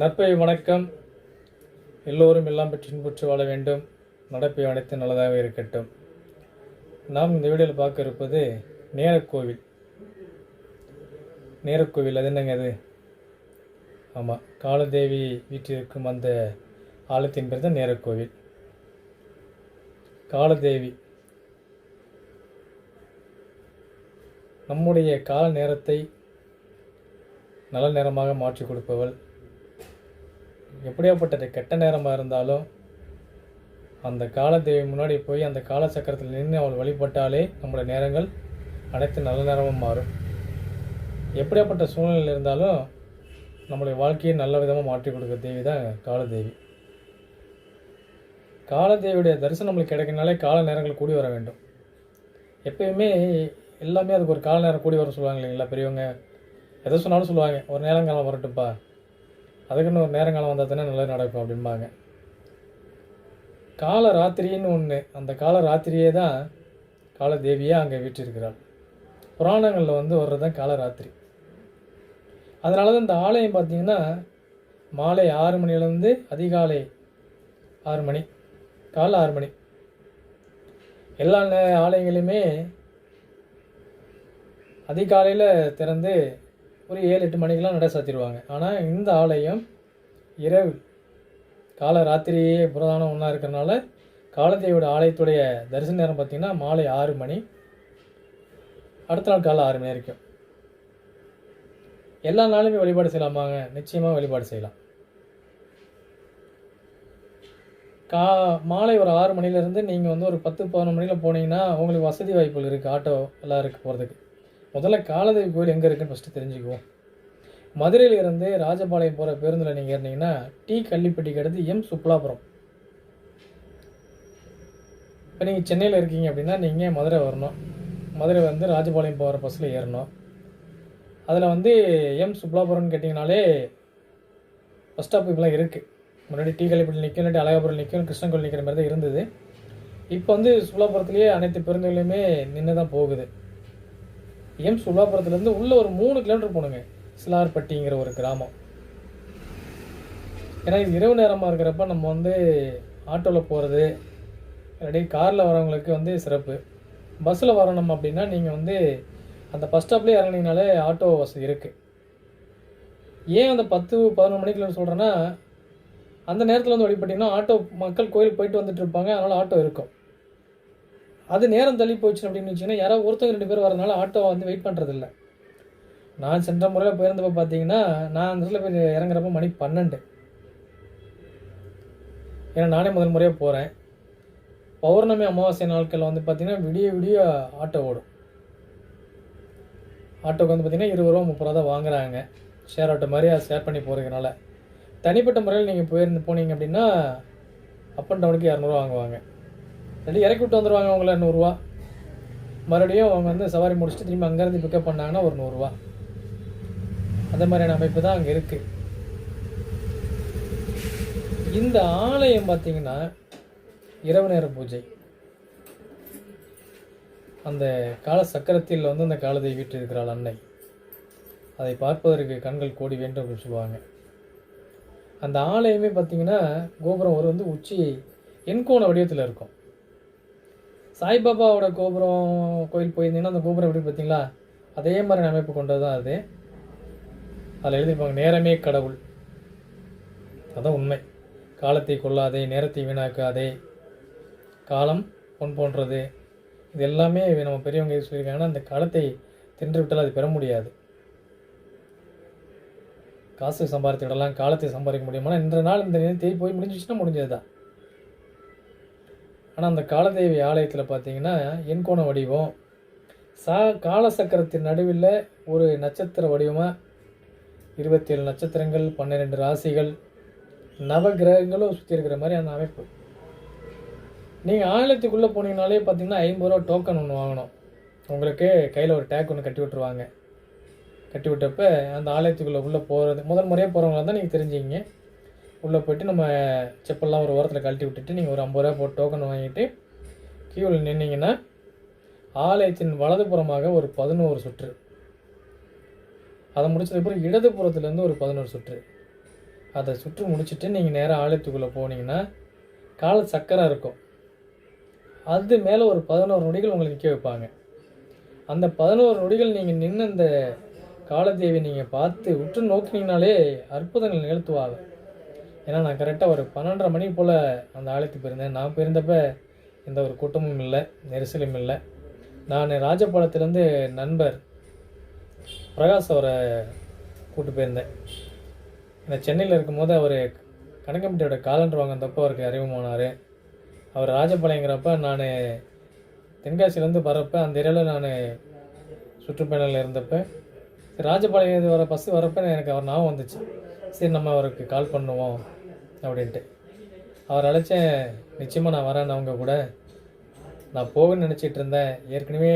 நட்பை வணக்கம். எல்லோரும் எல்லாம் பெற்று இன்புற்று வாழ வேண்டும். நடப்பை அனைத்து நல்லதாக இருக்கட்டும். நாம் இந்த வீடியோவில் பார்க்க இருப்பது நேரக்கோவில். நேரக்கோவில் அது என்னங்க அது? ஆமாம் காலதேவி வீட்டிற்கும் அந்த ஆலயத்தின் பேர் தான் நேரக்கோவில். காலதேவி. நம்முடைய கால நேரத்தை நல்ல நேரமாக மாற்றி கொடுப்பவள். எப்படியாப்பட்டது கெட்ட நேரமாக இருந்தாலும் அந்த காலதேவி முன்னாடி போய் அந்த காலச்சக்கரத்தில் நின்று அவள் வழிபட்டாலே நம்மளோட நேரங்கள் அனைத்து நல்ல நேரமும் மாறும். எப்படியாப்பட்ட சூழ்நிலையில் இருந்தாலும் நம்மளுடைய வாழ்க்கையை நல்ல விதமாக மாற்றி கொடுக்குற தேவி தான் காலதேவி. காலதேவியுடைய தரிசனம் நம்மளுக்கு கிடைக்கனாலே கால நேரங்கள் கூடி வர வேண்டும். எப்பயுமே எல்லாமே அதுக்கு ஒரு கால நேரம் கூடி வர சொல்லுவாங்க இல்லைங்களா பெரியவங்க? எதை சொன்னாலும் சொல்லுவாங்க ஒரு நேரங்காலம் வரட்டும்ப்பா. அதுக்குன்னு ஒரு நேரங்காலம் வந்தால் தானே நல்லது நடக்கும் அப்படிம்பாங்க. கால ராத்திரின்னு ஒன்று அந்த கால ராத்திரியே தான் காலதேவியாக அங்கே வீற்றிருக்கிறாள். புராணங்களில் வந்து வர்றது தான் காலராத்திரி. அதனால தான் இந்த ஆலயம் பார்த்தீங்கன்னா மாலை ஆறு மணிலேருந்து அதிகாலை ஆறு மணி காலை ஆறு மணி. எல்லா ஆலயங்களையுமே அதிகாலையில் திறந்து ஒரு ஏழு எட்டு மணிக்கெலாம் நட சாத்திடுவாங்க. ஆனால் இந்த ஆலயம் இரவு கால ராத்திரியே புரதானம் ஒன்றா இருக்கிறனால காலதேவியோட ஆலயத்துடைய தரிசன நேரம் பார்த்திங்கன்னா மாலை ஆறு மணி. அடுத்த நாள் காலை ஆறு மணி வரைக்கும். எல்லா நாளுமே வழிபாடு செய்யலாமாங்க? நிச்சயமாக வழிபாடு செய்யலாம். கா மாலை ஒரு ஆறு மணிலேருந்து நீங்கள் வந்து ஒரு பத்து பதினொன்று மணியில் போனீங்கன்னா உங்களுக்கு வசதி வாய்ப்புகள் இருக்குது ஆட்டோ எல்லாம் இருக்குது போகிறதுக்கு முதல்ல காலதேவி கோயில் எங்கே இருக்குன்னு ஃபஸ்ட்டு தெரிஞ்சுக்குவோம். மதுரையிலேருந்து ராஜபாளையம் போகிற பேருந்தில் நீங்கள் இருந்தீங்கன்னா டி கள்ளிப்பட்டிக்கு அடுத்து எம் சுப்லாபுரம் இப்போ நீங்கள் சென்னையில் இருக்கீங்க அப்படின்னா நீங்கள் மதுரை வரணும். மதுரை வந்து ராஜபாளையம் போகிற பஸ்ஸில் ஏறணும். அதில் வந்து எம் சுப்லாபுரம்னு கேட்டிங்கனாலே பஸ் ஸ்டாப் இப்போலாம் இருக்குது முன்னாடி டீ கள்ளிப்பட்டி நிற்கும் இல்லாட்டி அழகாபுரம் நிற்கும் கிருஷ்ணகோவில் நிற்கிற மாதிரி தான் இருந்தது. இப்போ வந்து சுப்லாபுரத்துலேயே அனைத்து பேருந்துகளையுமே நின்று தான் போகுது. எம் சுல்லாபுரத்துலேருந்து உள்ளே ஒரு மூணு கிலோமீட்டர் போகணுங்க சிலார்பட்டிங்கிற ஒரு கிராமம். ஏன்னா இது இரவு நேரமாக இருக்கிறப்ப நம்ம வந்து ஆட்டோவில் போகிறது இல்லாட்டி காரில் வரவங்களுக்கு வந்து சிறப்பு. பஸ்ஸில் வரணும் அப்படின்னா நீங்கள் வந்து அந்த பஸ் ஸ்டாப்லேயே இறங்குனீங்கனாலே ஆட்டோ வசதி இருக்குது ஏன் அந்த பத்து பதினொன்று மணிக்குள்ள சொல்கிறேன்னா அந்த நேரத்தில் வந்து வழிபட்டிங்கன்னா ஆட்டோ மக்கள் கோயிலுக்கு போயிட்டு வந்துட்டு இருப்பாங்க. அதனால் ஆட்டோ இருக்கும். அது நேரம் தள்ளி போச்சு அப்படின்னு வச்சிங்கன்னா யாராவது ஒருத்தர் ரெண்டு பேர் வரதுனால ஆட்டோ வந்து வெயிட் பண்ணுறதில்ல நான் சென்ற முறையில் போயிருந்தப்போ பார்த்தீங்கன்னா நான் அந்த இடத்துல போய் இறங்குறப்ப மணி பன்னெண்டு. ஏன்னா நானே முதல் முறையாக போகிறேன் பௌர்ணமி அமாவாசை நாட்களில் வந்து பார்த்திங்கன்னா விடிய விடிய ஆட்டோ ஓடும். ஆட்டோக்கு வந்து பார்த்தீங்கன்னா இருபது ரூபா முப்பது ரூபா தான் வாங்குறாங்க. ஷேர் ஆட்டோ மாதிரி அதை ஷேர் பண்ணி போகிறதுனால தனிப்பட்ட முறையில் நீங்கள் போயிருந்து போனீங்க அப்படின்னா அப் அண்ட் டவுனுக்கு இரநூறுவா வாங்குவாங்க. ரெண்டு இறக்கி விட்டு வந்துடுவாங்க அவங்கள நூறுரூவா மறுபடியும் அவங்க வந்து சவாரி முடிச்சுட்டு திரும்பி அங்கேருந்து பிக்கப் பண்ணாங்கன்னா ஒரு நூறுரூவா அந்த மாதிரியான அமைப்பு தான் அங்கே இருக்குது இந்த ஆலயம் பார்த்தீங்கன்னா இரவு நேர பூஜை. அந்த கால சக்கரத்தில் வந்து அந்த காலத்தை வீட்டு இருக்கிறாள் அன்னை. அதை பார்ப்பதற்கு கண்கள் கோடி வேண்டும் அப்படின்னு சொல்லுவாங்க. அந்த ஆலயமே பார்த்தீங்கன்னா கோபுரம் ஒரு வந்து உச்சி எண்கோண வடிவத்தில் இருக்கும். சாய்பாபாவோட கோபுரம் கோயில் போயிருந்தீங்கன்னா அந்த கோபுரம் எப்படி பார்த்தீங்களா? அதே மாதிரி அமைப்பு கொண்டது தான் அது. அதில் எழுதியிருப்பாங்க நேரமே கடவுள். அதுதான் உண்மை. காலத்தை கொள்ளாதே நேரத்தை வீணாக்காதே. காலம் பொன் போன்றது. இது எல்லாமே நம்ம பெரியவங்க சொல்லியிருக்காங்கன்னா அந்த காலத்தை தின்று விட்டால் அது பெற முடியாது. காசு சம்பாதித்து விடலாம் காலத்தை சம்பாதிக்க முடியுமா இன்ற நாள் இந்த தேதி போய் முடிஞ்சிச்சுன்னா முடிஞ்சது தான் ஆனால் அந்த காலதேவி ஆலயத்தில் பார்த்தீங்கன்னா எண்கோண வடிவம். சா காலசக்கரத்தின் நடுவில் ஒரு நட்சத்திர வடிவமாக இருபத்தேழு நட்சத்திரங்கள் பன்னிரெண்டு ராசிகள் நவ கிரகங்களும் சுற்றி இருக்கிற மாதிரி அந்த அமைப்பு. நீங்கள் ஆலயத்துக்குள்ளே போனீங்கனாலே பார்த்தீங்கன்னா ஐம்பது ரூபா டோக்கன் ஒன்று வாங்கணும். உங்களுக்கு கையில் ஒரு டேக் ஒன்று கட்டி விட்டுருவாங்க. கட்டி விட்டப்ப அந்த ஆலயத்துக்குள்ளே உள்ளே போகிறது முதல் முறையாக போகிறவங்களா தான் நீங்கள் தெரிஞ்சுக்கிங்க. உள்ளே போயிட்டு நம்ம செப்பல்லாம் ஒரு ஓரத்தில் கழட்டி விட்டுட்டு நீங்கள் ஒரு ஐம்பது ரூபா போட்டு டோக்கன் வாங்கிட்டு கியூவில் நின்னீங்கன்னா ஆலயத்தின் வலதுபுறமாக ஒரு பதினோரு சுற்று. அதை முடிச்சதுக்கப்புறம் இடதுபுறத்துலேருந்து ஒரு பதினோரு சுற்று. அதை சுற்று முடிச்சுட்டு நீங்கள் நேராக ஆலயத்துக்குள்ளே போனீங்கன்னா கால சக்கரம் இருக்கும். அது மேலே ஒரு பதினோரு நொடிகள் உங்களை நிற்க வைப்பாங்க. அந்த பதினோரு நொடிகள் நீங்கள் நின்று அந்த காலதேவி நீங்கள் பார்த்து உற்று நோக்கினீங்கனாலே அற்புதங்கள் நிகழ்த்துவாங்க. ஏன்னா நான் கரெக்டாக ஒரு பன்னெண்டரை மணி போல் அந்த ஆலயத்துக்கு போயிருந்தேன். நான் போயிருந்தப்ப எந்த ஒரு கூட்டமும் இல்லை நெரிசலும் இல்லை. நான் ராஜபாளையத்துலேருந்து நண்பர் பிரகாஷ் அவரை கூப்பிட்டு போயிருந்தேன். நான் சென்னையில் இருக்கும்போது அவர் கணக்கம்பட்டியோட காலண்டர் வாங்கினப்போ அவருக்கு அறிமுகமானார். அவர் ராஜபாளையங்கிறப்ப நான் தென்காசியிலேருந்து வரப்போ அந்த ஏரியாவில் நான் சுற்றுப்பயணில் இருந்தப்போ ராஜபாளையம் வர பஸ்ஸு வரப்போ எனக்கு அவர் ஞாபகம் வந்துச்சு. சரி நம்ம அவருக்கு கால் பண்ணுவோம். அப்படின்ட்டு. அவர் அழைச்சேன் நிச்சயமாக நான் வரேன் அவங்க கூட. நான் போகணும்னு நினச்சிட்டு இருந்தேன். ஏற்கனவே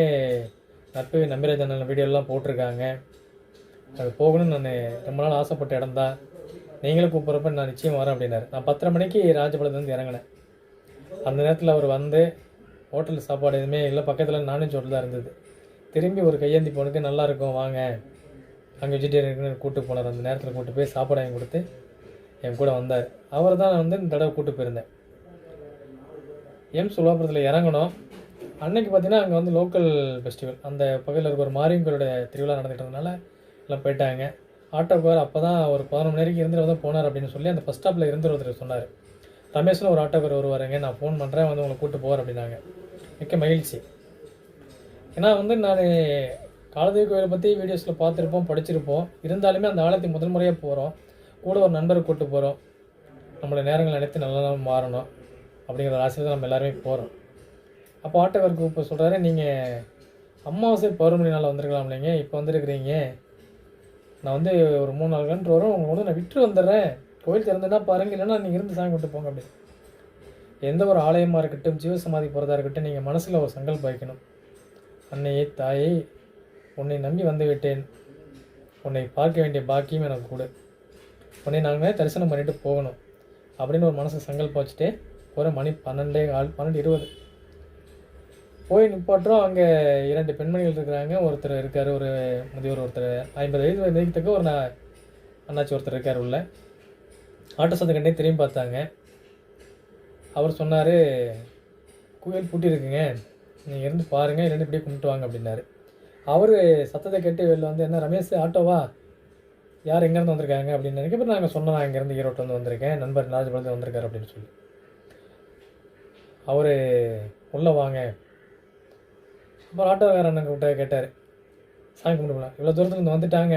நட்பு நம்பிராஜன் வீடியோலாம் போட்டிருக்காங்க. அது போகணும்னு நான் ரொம்ப நாள் ஆசைப்பட்ட இடம் தான். நீங்களும் கூப்பிட்றப்ப நான் நிச்சயம் வரேன் அப்படின்னாரு. நான் பத்தரை மணிக்கு ராஜபாளையத்துலேருந்து இறங்கினேன். அந்த நேரத்தில் அவர் வந்து ஹோட்டல் சாப்பாடு எதுவுமே இல்லை. பக்கத்தில் நானும் தான் இருந்தது. திரும்பி ஒரு கையேந்தி போனுக்கு நல்லா இருக்கும் வாங்க. அங்கே வெஜிடேரியன் கூப்பிட்டு போனார். அந்த நேரத்தில் கூட்டு போய் சாப்பாடு வாங்கி கொடுத்து என் கூட வந்தார். அவர் தான் வந்து இந்த தடவை கூப்பிட்டு போயிருந்தேன். எம் சுலாபுரத்தில் இறங்கணும். அன்னைக்கு பார்த்தீங்கன்னா அங்கே வந்து லோக்கல் ஃபெஸ்டிவல் அந்த பகுதியில் இருக்கிற ஒரு மாரியங்களோட திருவிழா நடந்துட்டு இருந்தனால எல்லாம் போயிட்டாங்க. ஆட்டோக்கார் அப்போ தான் ஒரு பதினொரு மணி வரைக்கும் இருந்துட்டு தான் போனார் அப்படின்னு சொல்லி அந்த பஸ் ஸ்டாப்பில் இருந்து ஒருத்தர் சொன்னார். ரமேஷ்னு ஒரு ஆட்டோக்கார் வருவாருங்க நான் ஃபோன் பண்ணுறேன் வந்து உங்களை கூப்பிட்டு போகிறேன் அப்படின்னாங்க. மிக்க மகிழ்ச்சி. ஏன்னா வந்து நான் காலதேவி கோயிலை பற்றி வீடியோஸில் பார்த்துருப்போம் படிச்சிருப்போம். இருந்தாலுமே அந்த ஆலயத்துக்கு முதல் முறையாக போகிறோம் கூட ஒரு நண்பரை கூப்பிட்டு போகிறோம் நம்மளோட நேரங்கள் அனைத்து நல்லதாக மாறணும் அப்படிங்கிற ஆசையில் தான் நம்ம எல்லாருமே போகிறோம் அப்போ ஆட்டோக்கார் கூப்பிட்டு சொல்கிறாரு நீங்கள் அமாவாசை பௌர்ணமி நாள் வந்திருக்கலாம் இல்லைங்க இப்போ வந்திருக்கிறீங்க. நான் வந்து ஒரு மூணு நாலு கண்டு வரும் உங்களை வந்து நான் விட்டு வந்துடுறேன். கோயில் திறந்துன்னா பாருங்கள் இல்லைன்னா நீங்கள் இருந்து சாமி கொண்டு போங்க அப்படி எந்த ஒரு ஆலயமாக இருக்கட்டும் ஜீவசமாதி போகிறதா இருக்கட்டும் நீங்கள் மனசில் ஒரு சங்கல்பம் வைக்கணும். அன்னையே தாயை உன்னை நம்பி வந்து விட்டேன் உன்னை பார்க்க வேண்டிய பாக்கியம் எனக்கு கூட. உன்னை நாங்கள் தரிசனம் பண்ணிட்டு போகணும். அப்படின்னு ஒரு மனசு சங்கல்பம் வச்சுட்டு ஒரு மணி பன்னெண்டே கால் பன்னெண்டு இருபது. போய் நிப்பாட்டுறோம். அங்கே இரண்டு பெண்மணிகள் இருக்கிறாங்க. ஒருத்தர் இருக்கார் ஒரு முதியோர் ஒருத்தர். ஐம்பது வயது வயதுக்கு ஒரு நான் அண்ணாச்சி ஒருத்தர் இருக்கார் உள்ள. ஆட்டோ சத்தம் கண்டே திரும்பி பார்த்தாங்க. அவர் சொன்னார் கோயில் பூட்டியிருக்குங்க நீங்கள் இருந்து பாருங்கள் இல்லைன்னு இப்படியே கும்பிட்டு வாங்க அப்படின்னாரு. அவர் சத்தத்தை கேட்டு வெளில வந்து என்ன ரமேஷ் ஆட்டோவா? யார் எங்கேருந்து வந்திருக்காங்க அப்படின்னு நினைக்க நாங்கள் சொன்னோம் நான் இங்கேருந்து ஈரோட்டு வந்து வந்திருக்கேன். நண்பர் ராஜபாளையத்தில் வந்திருக்காரு அப்படின்னு சொல்லி. அவர் உள்ளே வாங்க. அப்புறம் ஆட்டோக்காரர் கிட்ட கேட்டார். சாமி கும்பிடுங்களா? இவ்வளோ தூரத்துல இருந்து வந்துட்டாங்க.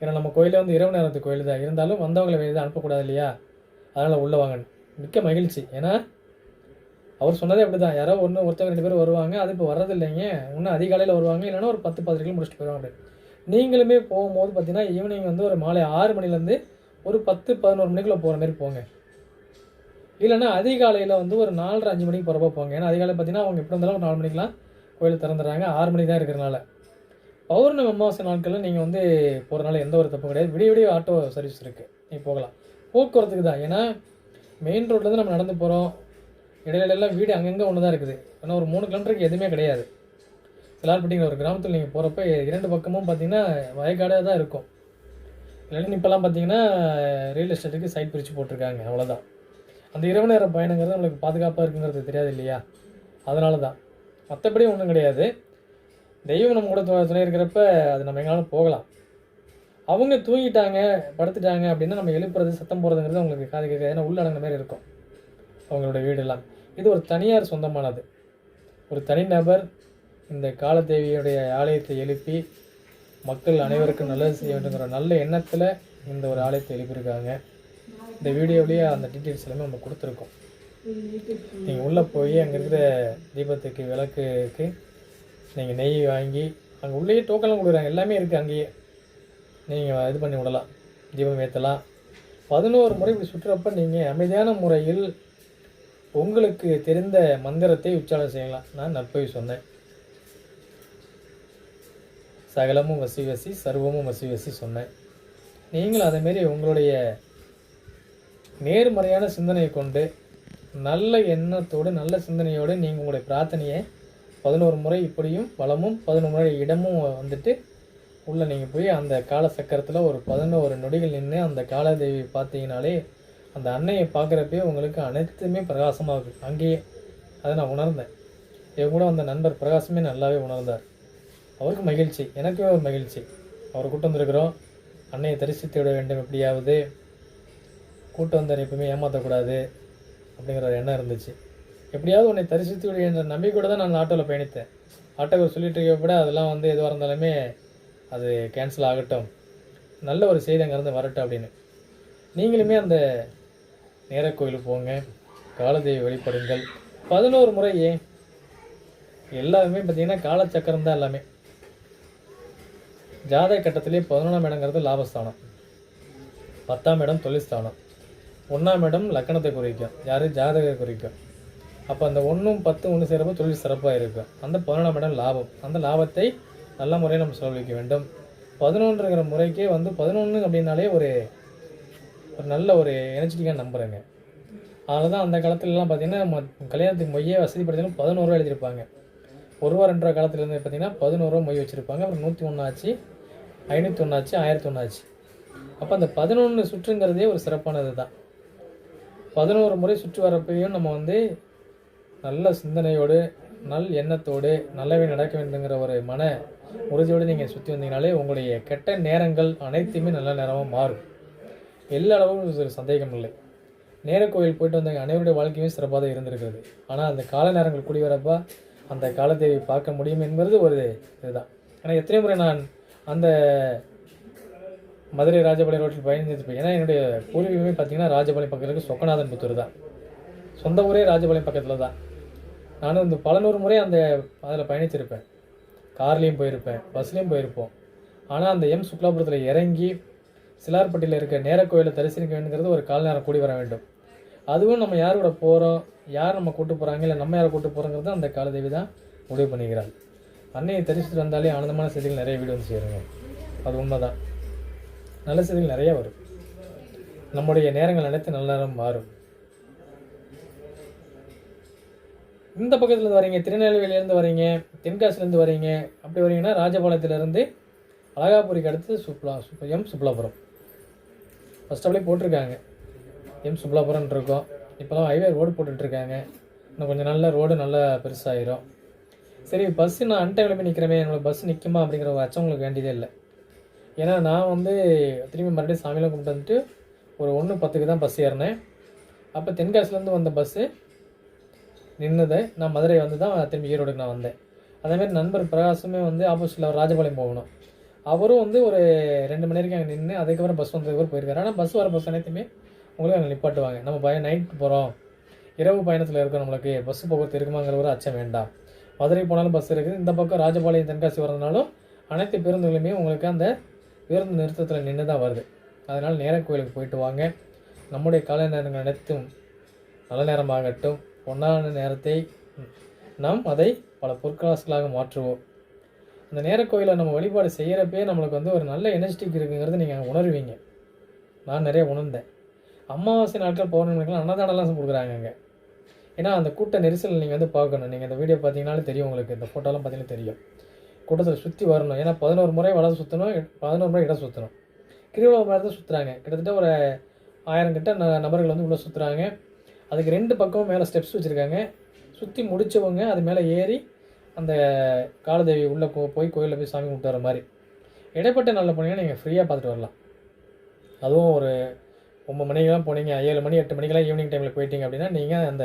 ஏன்னா நம்ம கோயிலே வந்து இரவு நேரத்து கோயில் தான். இருந்தாலும் வந்தவங்களை வெளியே அனுப்பக்கூடாது இல்லையா? அதனால் உள்ளே வாங்க மிக்க மகிழ்ச்சி. ஏன்னா அவர் சொன்னதே அப்படி தான் யாரோ ஒன்று ஒருத்தவங்க ரெண்டு பேரும் வருவாங்க. அது இப்போ வர்றதில்லைங்க இன்னும் அதிகாலையில் வருவாங்க. இல்லைன்னா ஒரு பத்து பதினஞ்சு கிலோ முடிச்சுட்டு போயிடுவாங்க அப்படி. நீங்களுமே போகும்போது பார்த்தீங்கன்னா ஈவினிங் வந்து ஒரு மாலை ஆறு மணிலேருந்து ஒரு பத்து பதினோரு மணிக்குள்ளே போகிற மாதிரி போங்க. இல்லைன்னா அதிகாலையில் வந்து ஒரு நாலரை அஞ்சு மணிக்கு போகிறப்ப போங்க. ஏன்னா அதிகாலை பார்த்தீங்கன்னா அவங்க எப்படி இருந்தாலும் ஒரு நாலு மணிக்கெலாம் கோயில் திறந்துடுறாங்க. ஆறு மணி தான் இருக்கிறனால. பௌர்ணமி அமாவாசை நாட்களில் நீங்கள் வந்து போகிறனால எந்த ஒரு தப்பும் கிடையாது. விடிய விடிய ஆட்டோ சர்வீஸ் இருக்குது நீங்கள் போகலாம். போக்குவரத்துக்கு தான். ஏன்னா மெயின் ரோட்லேருந்து நம்ம நடந்து போகிறோம் இடையிலெல்லாம் வீடு அங்கங்கே ஒன்று தான் இருக்குது. ஏன்னா ஒரு மூணு கிலோமீட்டருக்கு எதுவுமே கிடையாது. சிலார்பட்டிங்கிற ஒரு கிராமத்தில் நீங்கள் போகிறப்ப இரண்டு பக்கமும் பார்த்தீங்கன்னா வயக்காடாக தான் இருக்கும். இல்லைன்னா இப்போல்லாம் பார்த்தீங்கன்னா ரியல் எஸ்டேட்டுக்கு சைட் பிரித்து போட்டிருக்காங்க. அவ்வளோதான் அந்த இரவு நேர பயணங்கிறது நம்மளுக்கு பாதுகாப்பாக இருக்குங்கிறது தெரியாது இல்லையா? அதனால தான் மற்றபடி ஒன்றும் கிடையாது. தெய்வம் நம்ம கூட து- துணை இருக்கிறப்ப அது நம்ம எங்கேனாலும் போகலாம். அவங்க தூங்கிட்டாங்க படுத்துட்டாங்க அப்படின்னா நம்ம எழுப்புறது சத்தம் போகிறதுங்கிறது அவங்களுக்கு காது கேட்காது. ஏன்னா உள்ளடங்கின மாதிரி இருக்கும். அவங்களோட வீடெல்லாம். இது ஒரு தனியார் சொந்தமானது. ஒரு தனிநபர் இந்த காலதேவியுடைய ஆலயத்தை எழுப்பி மக்கள் அனைவருக்கும் நல்லது செய்ய வேண்டுங்கிற நல்ல எண்ணத்தில் இந்த ஒரு ஆலயத்தை எழுப்பியிருக்காங்க. இந்த வீடியோவிலேயே அந்த டீட்டெயில்ஸ் எல்லாமே நம்ம கொடுத்துருக்கோம். நீங்கள் உள்ளே போய் அங்கே இருக்கிற தீபத்துக்கு விளக்குக்கு நீங்கள் நெய் வாங்கி அங்கே உள்ளேயே டோக்கன்லாம் கொடுக்குறாங்க. எல்லாமே இருக்குது அங்கேயே. நீங்கள் இது பண்ணி விடலாம். தீபம் ஏற்றலாம் பதினோரு முறை இப்படி சுற்றுறப்ப நீங்கள் அமைதியான முறையில் உங்களுக்கு தெரிந்த மந்திரத்தை உச்சாரணம் செய்யலாம். நான் நற்பவி சொன்னேன். சகலமும் வசி வசி சர்வமும் வசி வசி சொன்னேன். நீங்களும் அதேமாரி உங்களுடைய நேர்மறையான சிந்தனையை கொண்டு நல்ல எண்ணத்தோடு நல்ல சிந்தனையோடு நீங்கள் உங்களுடைய பிரார்த்தனையை பதினோரு முறை இப்படியும் வளமும் பதினோரு முறை இடமும் வந்துட்டு உள்ளே நீங்கள் போய் அந்த கால சக்கரத்தில் ஒரு பதினோரு நொடிகள் நின்று அந்த காலதேவி பார்த்தீங்கனாலே அந்த அன்னையை பார்க்குறப்பே உங்களுக்கு அனைத்துமே பிரகாசமாக அங்கேயே அதை நான் உணர்ந்தேன். என் கூட அந்த நண்பர் பிரகாசமே நல்லாவே உணர்ந்தார். அவருக்கு மகிழ்ச்சி எனக்கே ஒரு மகிழ்ச்சி. அவரை கூட்டு வந்திருக்கிறோம். அன்னையை தரிசித்து விட வேண்டும் எப்படியாவது. கூட்டு வந்தார் எப்பவுமே ஏமாற்றக்கூடாது அப்படிங்கிற ஒரு எண்ணம் இருந்துச்சு. எப்படியாவது உன்னை தரிசித்து விட என்ற நம்பிக்கையோட தான் நான் அந்த ஆட்டோவில் பயணித்தேன். ஆட்டோவில் சொல்லிட்டு இருக்க கூட அதெல்லாம் வந்து எதுவாக இருந்தாலுமே அது கேன்சல் ஆகட்டும். நல்ல ஒரு செய்தி அங்கேருந்து வரட்டும் அப்படின்னு. நீங்களுமே அந்த நேர கோயிலுக்கு போங்க. காலதேவி வழிபடுங்கள். பதினோரு முறை ஏன்? எல்லாருமே பார்த்தீங்கன்னா காலச்சக்கரம் தான் எல்லாமே. ஜாதக கட்டத்திலே பதினொன்றாம் இடங்கிறது லாபஸ்தானம். பத்தாம் இடம் தொழில்ஸ்தானம். ஒன்றாம் இடம் லக்கணத்தை குறிக்கும். யார்? ஜாதகத்தை குறிக்கும். அப்போ அந்த ஒன்றும் பத்து ஒன்று சேரப்போ தொழில் சிறப்பாக இருக்கும் அந்த பதினொன்றாம் இடம் லாபம். அந்த லாபத்தை நல்ல முறையில் நம்ம செலவழிக்க வேண்டும். பதினொன்றுங்கிற முறைக்கே வந்து பதினொன்று அப்படின்னாலே ஒரு ஒரு நல்ல ஒரு எனர்ஜெட்டிக்காக நம்புகிறேங்க அதனால தான் அந்த காலத்துலலாம் பார்த்தீங்கன்னா நம்ம கல்யாணத்துக்கு மொய்யே வசதிப்படுத்தினா பதினோரு ரூபா எழுதியிருப்பாங்க ஒரு ரூபா ரெண்டு ரூபா காலத்துலேருந்து பார்த்திங்கன்னா பார்த்தீங்கன்னா பதினோரு ரூபா மொய் வச்சுருப்பாங்க. அப்புறம் நூற்றி ஒன்றாச்சு ஐநூற்றி ஒன்றாச்சு ஆயிரத்தி ஒன்றாச்சு அப்போ அந்த பதினொன்று சுற்றுங்கிறதே ஒரு சிறப்பானது தான். பதினோரு முறை சுற்றி வரப்பையும் நம்ம வந்து நல்ல சிந்தனையோடு நல் எண்ணத்தோடு நல்லவே நடக்க வேண்டுங்கிற ஒரு மன உறுதியோடு நீங்கள் சுற்றி வந்தீங்கனாலே உங்களுடைய கெட்ட நேரங்கள் அனைத்தையுமே நல்ல நேரமாக மாறும். எல்லா அளவும் ஒரு சந்தேகம் இல்லை. நேர கோயில் போயிட்டு வந்த அனைவருடைய வாழ்க்கையுமே சிறப்பாக தான் இருந்திருக்கிறது. ஆனால் அந்த கால நேரங்கள் கூடி வரப்ப அந்த காலத்தை பார்க்க முடியும் என்பது ஒரு இதுதான். ஏன்னா எத்தனை முறை நான் அந்த மதுரை ராஜபாளையம் ரோட்டில் பயணிச்சிருப்பேன் ஏன்னா என்னுடைய பூர்வீகமே பார்த்தீங்கன்னா ராஜபாளையம் பக்கத்தில் இருக்க சொக்கநாதன் புத்தூர் தான். சொந்த ஊரே ராஜபாளையம் பக்கத்தில் தான். நானும் இந்த பல நூறு முறை அந்த அதில் பயணிச்சிருப்பேன் கார்லேயும் போயிருப்பேன் பஸ்லேயும் போயிருப்போம். ஆனால் அந்த எம் சுக்லாபுரத்தில் இறங்கி சிலார்பட்டியில் இருக்க நேர கோயிலை தரிசனிக்க வேண்டுங்கிறது ஒரு கால் நேரம் கூடி வர வேண்டும். அதுவும் நம்ம யார் கூட போகிறோம் யார் நம்ம கூட்டு போகிறாங்க இல்லை நம்ம யாரை கூட்டு போகிறோங்கிறது அந்த காலதேவி தான் முடிவு பண்ணிக்கிறாள். அன்னையை தரிசித்து வந்தாலே ஆனந்தமான செய்திகள் நிறைய வீடு வந்து சேருங்க. அது உண்மைதான். நல்ல செய்திகள் நிறைய வரும். நம்முடைய நேரங்கள் அனைத்து நல்ல நேரம் மாறும். இந்த பக்கத்துலேருந்து வரீங்க திருநெல்வேலியிலேருந்து வரீங்க தென்காசிலேருந்து வரீங்க அப்படி வரீங்கன்னா ராஜபாளையத்துலேருந்து அழகாபுரிக்கு அடுத்து சுப்லா எம் சுப்லாபுரம் ஃபஸ்ட் அப்படியே போட்டிருக்காங்க. எம் சுப்லாபுரம் இருக்கோம். இப்போலாம் ஹைவே ரோடு போட்டுட்ருக்காங்க இன்னும் கொஞ்சம் நல்ல ரோடு நல்லா பெருசாகிடும் சரி பஸ்ஸு நான் அன்டைமில் போய் நிற்கிறமே என்னோட பஸ் நிற்குமா அப்படிங்கிற ஒரு அச்சம் உங்களுக்கு வேண்டியதே இல்லை. ஏன்னா நான் வந்து திரும்பி மறுபடியும் சாமியெலாம் கும்பிட்டு வந்துட்டு ஒரு ஒன்று பத்துக்கு தான் பஸ் ஏறினேன். அப்போ தென்காசிலேருந்து வந்த பஸ்ஸு நின்றுதை நான் மதுரை வந்து தான் திரும்பி ஈரோடுக்கு நான் வந்தேன். அதேமாதிரி நண்பர் பிரகாசமே வந்து ஆப்போசிட்டில் அவர் ராஜபாளையம் போகணும். அவரும் வந்து ஒரு ரெண்டு மணி நேரம் அங்கே நின்று அதுக்கப்புறம் பஸ் வந்ததுக்கு போயிருக்காரு. ஆனால் பஸ் வர பஸ் அனைத்துமே உங்களுக்கு அங்கே நிப்பாட்டுவாங்க. நம்ம பய நைட் போகிறோம் இரவு பயணத்தில் இருக்கோம் நம்மளுக்கு. பஸ் போக்குவரத்து இருக்குமாங்கிற ஒரு அச்சம் வேண்டாம். மதுரை போனாலும் பஸ் இருக்குது இந்த பக்கம் ராஜபாளையம் தென்காசி வரதுனாலும் அனைத்து பேருந்துகளுமே உங்களுக்கு அந்த பேருந்து நிறுத்தத்தில் நின்று தான் வருது. அதனால் நேர கோயிலுக்கு போயிட்டு வாங்க. நம்முடைய காலை நேரங்கள் அனைத்தும் நல்ல நேரமாகட்டும். ஒன்றான நேரத்தை நாம் அதை பல பொற்காசுகளாக மாற்றுவோம். அந்த நேர கோயிலை நம்ம வழிபாடு செய்கிறப்பே நம்மளுக்கு வந்து ஒரு நல்ல எனர்ஜெட்டிக் இருக்குங்கிறது நீங்கள் உணர்வீங்க. நான் நிறைய உணர்ந்தேன். அமாவாசை நாட்கள் பௌர்ணமிக்கெல்லாம் அன்னதானம்லாம் கொடுக்குறாங்க அங்கே ஏன்னா அந்த கூட்ட நெரிசல் நீங்கள் வந்து பார்க்கணும். நீங்கள் இந்த வீடியோ பார்த்தீங்கனாலே தெரியும் உங்களுக்கு. இந்த ஃபோட்டோலாம் பார்த்தீங்கன்னா தெரியும். கூட்டத்தில் சுற்றி வரணும். ஏன்னா பதினோரு முறை வலது சுற்றணும் பதினோரு முறை இடம் சுற்றணும் கிரிவல மாதிரி தான் சுற்றுறாங்க கிட்டத்தட்ட ஒரு ஆயிரம் கிட்ட ந நபர்கள் வந்து உள்ளே சுற்றுறாங்க அதுக்கு ரெண்டு பக்கமும் மேலே ஸ்டெப்ஸ் வச்சுருக்காங்க. சுற்றி முடித்தவங்க அது மேலே ஏறி அந்த காலதேவி உள்ளே போய் கோயிலில் போய் சாமி கும்பிட்டு வர மாதிரி. இடைப்பட்ட நாளில் போனீங்கன்னா நீங்கள் ஃப்ரீயாக பார்த்துட்டு வரலாம். அதுவும் ஒரு ஒம்பது மணிக்கெல்லாம் போனீங்க ஏழு மணி எட்டு மணிக்கெல்லாம் ஈவினிங் டைமில் போயிட்டீங்க அப்படின்னா நீங்கள் அந்த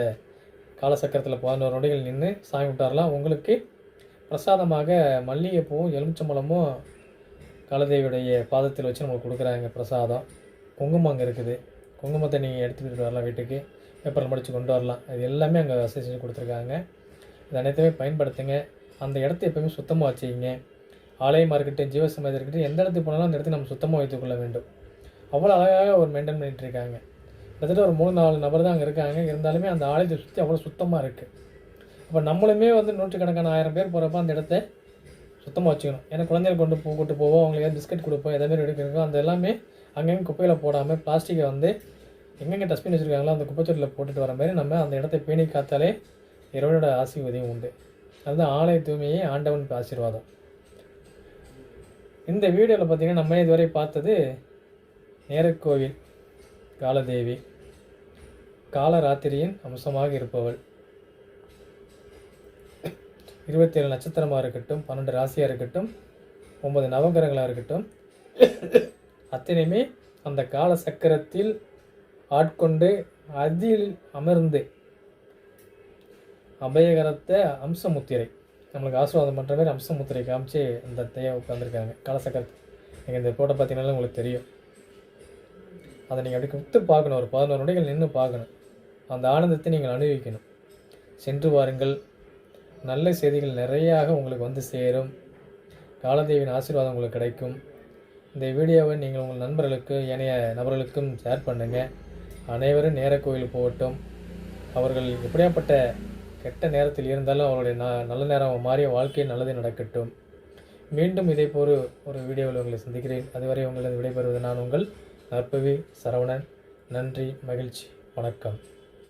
காலசக்கரத்தில் பதினோரு நொடிகள் நின்று சாமி கும்பிட்டு வரலாம் உங்களுக்கு பிரசாதமாக மல்லிகைப்பூவும் எலுமிச்சம்பழமும் காலதேவியுடைய பாதத்தில் வச்சு நம்மளுக்கு கொடுக்குறாங்க பிரசாதம். குங்குமம் அங்கே இருக்குது. குங்குமத்தை நீங்கள் எடுத்துக்கிட்டு வரலாம் வீட்டுக்கு. பேப்பரில் முடித்து கொண்டு வரலாம். இது எல்லாமே அங்கே வசதி செஞ்சு கொடுத்துருக்காங்க. இது அனைத்துமே பயன்படுத்துங்க. அந்த இடத்த எப்பயுமே சுத்தமாக வச்சுக்கிங்க. ஆலயமாக இருக்கட்டும் ஜீவசமாதி இருக்கட்டும் எந்த இடத்துக்கு போனாலும் அந்த இடத்துக்கு நம்ம சுத்தமாக வைத்துக்கொள்ள வேண்டும். அவ்வளோ அழகாக ஒரு மெயின்டைன் பண்ணிகிட்ருக்காங்க இருக்காங்க. கிட்டத்தட்ட ஒரு மூணு நாலு நபர் தான் அங்கே இருக்காங்க. இருந்தாலுமே அந்த ஆலயத்தை சுற்றி அவ்வளோ சுத்தமாக இருக்குது அப்போ நம்மளுமே வந்து நூற்றுக்கணக்கான ஆயிரம் பேர் போகிறப்ப அந்த இடத்த சுத்தமாக வச்சுக்கணும். ஏன்னா குழந்தைகள் கொண்டு போ கூட்டு போவோம் அவங்களுக்கு ஏதாவது பிஸ்கட் கொடுப்போம் எதாவது எடுக்கிறோம் அந்த எல்லாமே அங்கேயும் குப்பையில் போடாமல் பிளாஸ்டிக்கை வந்து எங்கெங்கே டஸ்ட்பின் வச்சுருக்காங்களோ அந்த குப்பைத்தொட்டியில் போட்டுட்டு வர மாதிரி நம்ம அந்த இடத்தை பேணி காத்தாலே இறைவனோட ஆசீர்வதியும் உண்டு. அதுதான் ஆலய தூய்மையே ஆண்டவனுக்கு ஆசீர்வாதம். இந்த வீடியோவில் பார்த்தீங்கன்னா நம்ம இதுவரை பார்த்தது நேரக்கோவில் காலதேவி காலராத்திரியின் அம்சமாக இருப்பவள். இருபத்தி ஏழு நட்சத்திரமாக இருக்கட்டும் பன்னெண்டு ராசியாக இருக்கட்டும் ஒன்பது நவகிரகங்களாக இருக்கட்டும் அத்தனையுமே அந்த கால சக்கரத்தில் ஆட்கொண்டு அதில் அமர்ந்து அபயகரத்தை அம்சமுத்திரை நம்மளுக்கு ஆசீர்வாதம் பண்ணுற மாதிரி அம்சமுத்திரை காமிச்சு அந்த தையா உட்காந்துருக்காங்க காலசக்கரத்தை நீங்கள் இந்த ஃபோட்டோ பார்த்தீங்கன்னாலும் உங்களுக்கு தெரியும். அதை நீங்கள் அப்படி குத்து பார்க்கணும். ஒரு பதினோரு நொடிகள் நின்று பார்க்கணும். அந்த ஆனந்தத்தை நீங்கள் அனுபவிக்கணும். சென்று வாருங்கள். நல்ல செய்திகள் நிறையாக உங்களுக்கு வந்து சேரும். காலதேவியின் ஆசீர்வாதம் உங்களுக்கு கிடைக்கும். இந்த வீடியோவை நீங்கள் உங்கள் நண்பர்களுக்கு ஏனைய நபர்களுக்கும் ஷேர் பண்ணுங்கள் அனைவரும் நேர கோயில் போகட்டும். அவர்கள் எப்படியாப்பட்ட கெட்ட நேரத்தில் இருந்தாலும் அவருடைய ந நல்ல நேரம் மாறிய வாழ்க்கை நல்லது நடக்கட்டும். மீண்டும் இதே போல் ஒரு வீடியோவில் உங்களை சந்திக்கிறேன். அதுவரை உங்களது விடைபெறுவது நான் உங்கள் நற்பவி சரவணன். நன்றி மகிழ்ச்சி வணக்கம்.